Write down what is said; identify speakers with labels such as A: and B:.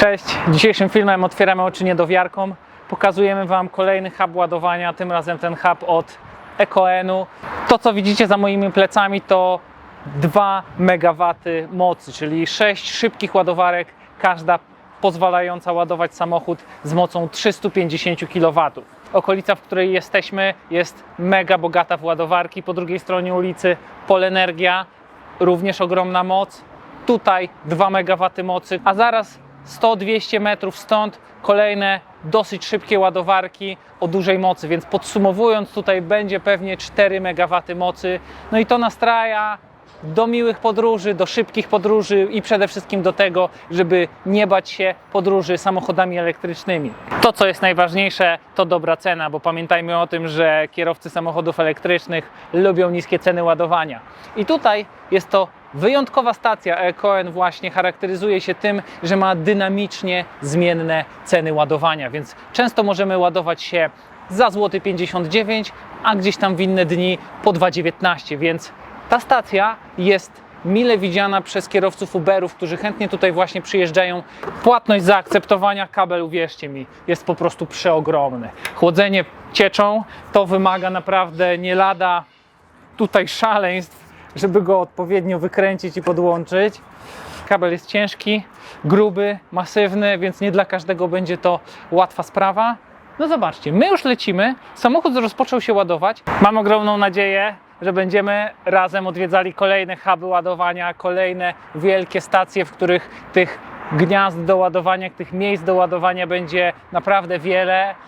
A: Cześć, dzisiejszym filmem otwieramy oczy niedowiarkom. Pokazujemy Wam kolejny hub ładowania, tym razem ten hub od EcoEnu. To co widzicie za moimi plecami to 2 MW mocy, czyli 6 szybkich ładowarek, każda pozwalająca ładować samochód z mocą 350 kW. Okolica, w której jesteśmy jest mega bogata w ładowarki. Po drugiej stronie ulicy Polenergia, również ogromna moc. Tutaj 2 MW mocy, a zaraz 100-200 metrów stąd kolejne dosyć szybkie ładowarki o dużej mocy, więc podsumowując tutaj będzie pewnie 4 MW mocy. No i to nastraja do miłych podróży, do szybkich podróży i przede wszystkim do tego, żeby nie bać się podróży samochodami elektrycznymi. To, co jest najważniejsze, to dobra cena, bo pamiętajmy o tym, że kierowcy samochodów elektrycznych lubią niskie ceny ładowania. I tutaj jest to wyjątkowa stacja EcoN właśnie charakteryzuje się tym, że ma dynamicznie zmienne ceny ładowania, więc często możemy ładować się za złoty 59, a gdzieś tam w inne dni po 2,19, więc ta stacja jest mile widziana przez kierowców Uberów, którzy chętnie tutaj właśnie przyjeżdżają. Płatność zaakceptowania kabel, uwierzcie mi, jest po prostu przeogromny. Chłodzenie cieczą to wymaga naprawdę nie lada tutaj szaleństw, żeby go odpowiednio wykręcić i podłączyć. Kabel jest ciężki, gruby, masywny, więc nie dla każdego będzie to łatwa sprawa. No zobaczcie, my już lecimy, samochód rozpoczął się ładować. Mam ogromną nadzieję, że będziemy razem odwiedzali kolejne huby ładowania, kolejne wielkie stacje, w których tych gniazd do ładowania, tych miejsc do ładowania będzie naprawdę wiele.